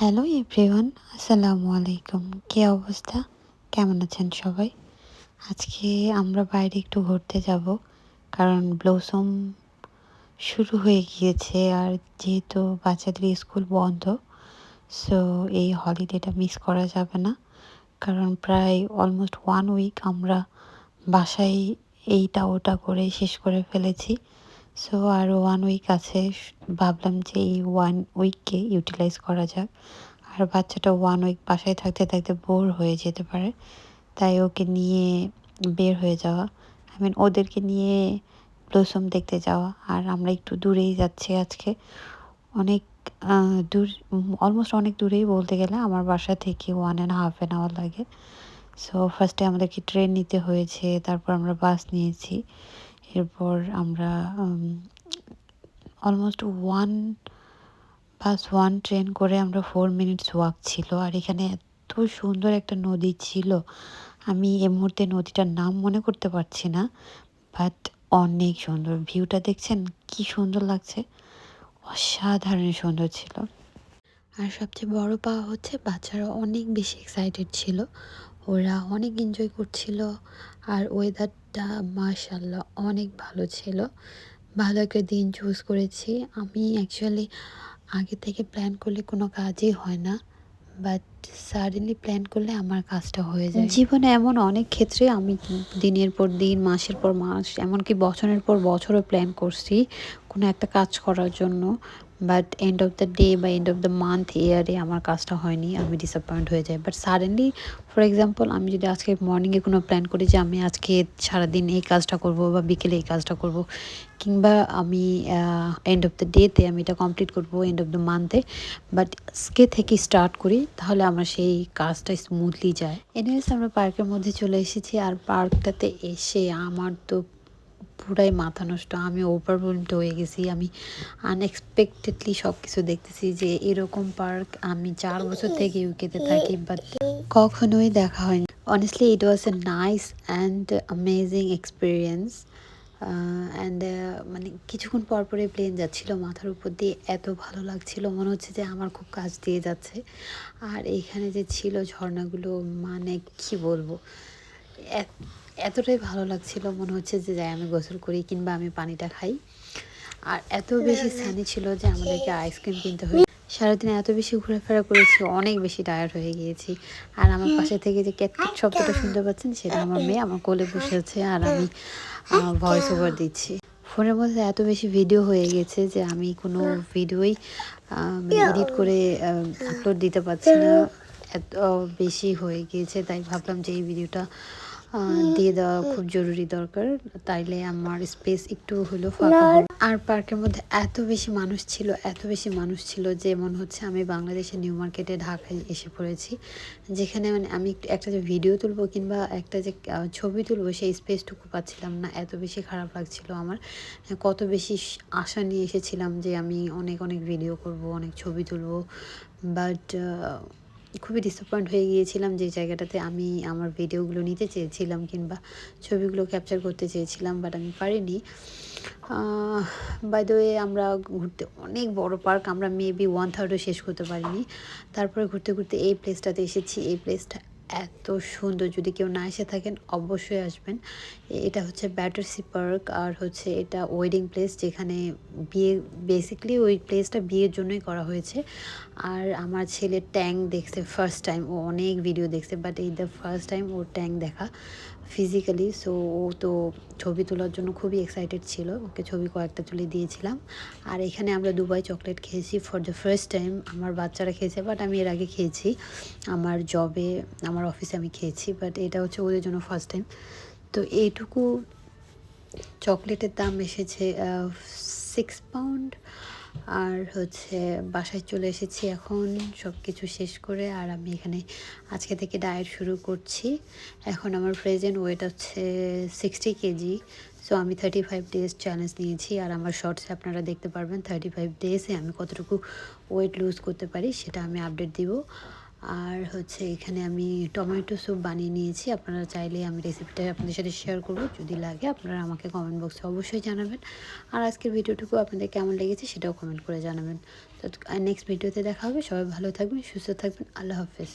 Hello everyone, আসসালামু আলাইকুম। কী অবস্থা? কেমন আছেন সবাই? আজকে আমরা বাইরে একটু ঘুরতে যাব, কারণ ব্লসম শুরু হয়ে গিয়েছে আর যেহেতু বাচ্চাদের স্কুল বন্ধ সো এই হলিডেটা মিস করা যাবে না। কারণ প্রায় অলমোস্ট ওয়ান উইক আমরা বাসায় এইটা ওটা করে শেষ করে ফেলেছি। সো আর ওয়ান উইক আছে। ভাবলাম যে এই ওয়ান উইককে ইউটিলাইজ করা যাক। আর বাচ্চাটা ওয়ান উইক বাসায় থাকতে থাকতে বোর হয়ে যেতে পারে। তাই ওকে নিয়ে বের হয়ে যাওয়া। আই মিন ওদেরকে নিয়ে ব্লসম দেখতে যাওয়া। আর আমরা একটু দূরেই যাচ্ছি আজকে। অনেক দূর অলমোস্ট অনেক দূরেই বলতে গেলে আমার বাসা থেকে one and half an hour লাগে। সো ফার্স্টে আমাদেরকে ট্রেন নিতে হয়েছে। তারপর আমরা বাস নিয়েছি। এরপর আমরা almost one bus one train করে আমরা ফোর মিনিটস ওয়াক ছিল। আর এখানে এত সুন্দর একটা নদী ছিল। আমি এই মুহূর্তে নদীটার নাম মনে করতে পারছি না বাট অনেক সুন্দর। ভিউটা দেখছেন? কি সুন্দর লাগছে? অসাধারণ সুন্দর ছিল। আর সবচেয়ে বড় পাওয়া হচ্ছে বাচ্চারা অনেক বেশি এক্সাইটেড ছিল। ওরা অনেক এনজয় করছিল। আর ওয়েদারটা মার্শাল্লাহ অনেক ভালো ছিল। ভালো একটা দিন চুজ করেছি। আমি অ্যাকচুয়ালি আগে থেকে প্ল্যান করলে কোনো কাজই হয় না বাট সাডেনলি প্ল্যান করলে আমার কাজটা হয়ে যায়। জীবনে এমন অনেক ক্ষেত্রে আমি দিনের পর দিন, মাসের পর মাস, এমনকি বছরের পর বছরও প্ল্যান করছি কোনো একটা কাজ করার জন্য। But end of the day বা এন্ড অফ দ্য মান্থ ইয়ারে আমার কাজটা হয়নি, আমি ডিসঅ্যাপয়েন্ট হয়ে যাই। বাট সাডেনলি ফর এক্সাম্পল আমি যদি আজকে মর্নিংয়ে কোনো প্ল্যান করি যে আমি আজকে সারাদিন এই কাজটা করব বা বিকেলে এই কাজটা করব, কিংবা আমি এন্ড অফ দ্য ডেতে আমি এটা কমপ্লিট করব এন্ড অফ দ্য মান্থে বাট আজকে থেকে স্টার্ট করি, তাহলে আমার সেই কাজটা স্মুথলি যায়। এনিওয়েজ আমরা পার্কের মধ্যে চলে এসেছি, আর পার্কটাতে এসে আমার তো পুরাই মাথা নষ্ট। আমি ওভারওয়েলমড হয়ে গেছি। আমি আনএক্সপেক্টেডলি সব কিছু দেখতেছি যে এরকম পার্ক আমি চার বছর থেকে ইউকেতে থাকি বাট কখনোই দেখা হয়নি। Honestly it was a nice and amazing experience and মানে কিছুক্ষণ পর পরে প্লেন যাচ্ছিল মাথার উপর দিয়ে। এত ভালো লাগছিল, মনে হচ্ছে যে আমার খুব কাজ দিয়ে যাচ্ছে। আর এখানে যে ছিল ঝর্ণাগুলো মানে কি বলব? এতটাই ভালো লাগছিল মনে হচ্ছে যে যাই আমি গোসল করি কিংবা আমি পানিটা খাই। আর এত বেশি সানি ছিল যে আমাদেরকে আইসক্রিম কিনতে হয় সারাদিন এত বেশি ঘোরাফেরা করেছি অনেক বেশি টায়ার্ড হয়ে গিয়েছি। আর আমার পাশে থেকে যে ক্যাটকেট শব্দটা শুনতে পাচ্ছেন সেটা আমার মেয়ে আমার কোলে বসে আছে আর আমি ভয়েস ওভার দিচ্ছি। ফোনের মধ্যে এত বেশি ভিডিও হয়ে গেছে যে আমি কোনো ভিডিওই এডিট করে আপলোড দিতে পারছি না। এত বেশি হয়ে গিয়েছে তাই ভাবলাম যে এই ভিডিওটা দিয়ে দেওয়া খুব জরুরি দরকার। তাইলে আমার স্পেস একটু হলো ফাঁকা আর পার্কের মধ্যে এত বেশি মানুষ ছিল এত বেশি মানুষ ছিল যে মনে হচ্ছে আমি বাংলাদেশের নিউ মার্কেটে ঢাকায় এসে পড়েছি। যেখানে মানে আমি একটা যে ভিডিও তুলবো কিংবা একটা যে ছবি তুলবো সেই স্পেসটুকু পাচ্ছিলাম না। এত বেশি খারাপ লাগছিল আমার। কত বেশি আশা নিয়ে এসেছিলাম যে আমি অনেক অনেক ভিডিও করব অনেক ছবি তুলবো। বাট খুবই ডিসঅ্যাপয়েন্ট হয়ে গিয়েছিলাম যে জায়গাটাতে আমি আমার ভিডিওগুলো নিতে চেয়েছিলাম কিংবা ছবিগুলো ক্যাপচার করতে চেয়েছিলাম বাট আমি পারিনি। বাই দ্য আমরা ঘুরতে অনেক বড় পার্ক আমরা মেবি ওয়ান থার্ডও শেষ করতে পারিনি। তারপরে ঘুরতে ঘুরতে এই প্লেসটাতে এসেছি। এই প্লেসটা এত সুন্দর, যদি কেউ না এসে থাকেন, অবশ্যই আসবেন। এটা হচ্ছে ব্যাটারসি পার্ক আর হচ্ছে এটা ওয়েডিং প্লেস যেখানে বিয়ে বেসিকলি ওই প্লেসটা বিয়ের জন্যই করা হয়েছে। আর আমার ছেলে ট্যাঙ্ক দেখছে ফার্স্ট টাইম ও অনেক ভিডিও দেখছে বাট এই দ্য ফার্স্ট টাইম ওর ট্যাঙ্ক দেখা। ফিজিক্যালি সো ও তো ছবি তোলার জন্য খুবই এক্সাইটেড ছিল, ওকে ছবি কয়েকটা তুলে দিয়েছিলাম। আর এখানে আমরা দুবাই চকলেট খেয়েছি ফর দ্য ফার্স্ট টাইম আমার বাচ্চারা খেয়েছে বাট আমি এর আগে খেয়েছি। আমার জবে আমার অফিসে আমি খেয়েছি বাট এটা হচ্ছে ওদের জন্য ফার্স্ট টাইম তো এইটুকু চকলেটের দাম এসেছে সিক্স পাউন্ড আর হচ্ছে বাসায় চলে এসেছি এখন সব কিছু শেষ করে আর আমি এখানে আজকে থেকে ডায়েট শুরু করছি। এখন আমার প্রেজেন্ট ওয়েট হচ্ছে সিক্সটি কেজি সো আমি থার্টি ফাইভ ডেজ চ্যালেঞ্জ নিয়েছি। আর আমার শর্টসে আপনারা দেখতে পারবেন থার্টি ফাইভ ডেজে আমি কতটুকু ওয়েট লুজ করতে পারি, সেটা আমি আপডেট দিব। আর হচ্ছে এখানে আমি টমেটো স্যুপ বানিয়ে নিয়েছি। আপনারা চাইলে আমি রেসিপিটা আপনাদের সাথে শেয়ার করব। যদি লাগে আপনারা আমাকে কমেন্ট বক্সে অবশ্যই জানাবেন। আর আজকের ভিডিওটুকু আপনাদের কেমন লেগেছে সেটাও কমেন্ট করে জানাবেন। তো নেক্সট ভিডিওতে দেখা হবে। সবাই ভালো থাকবেন, সুস্থ থাকবেন। আল্লাহ হাফেজ।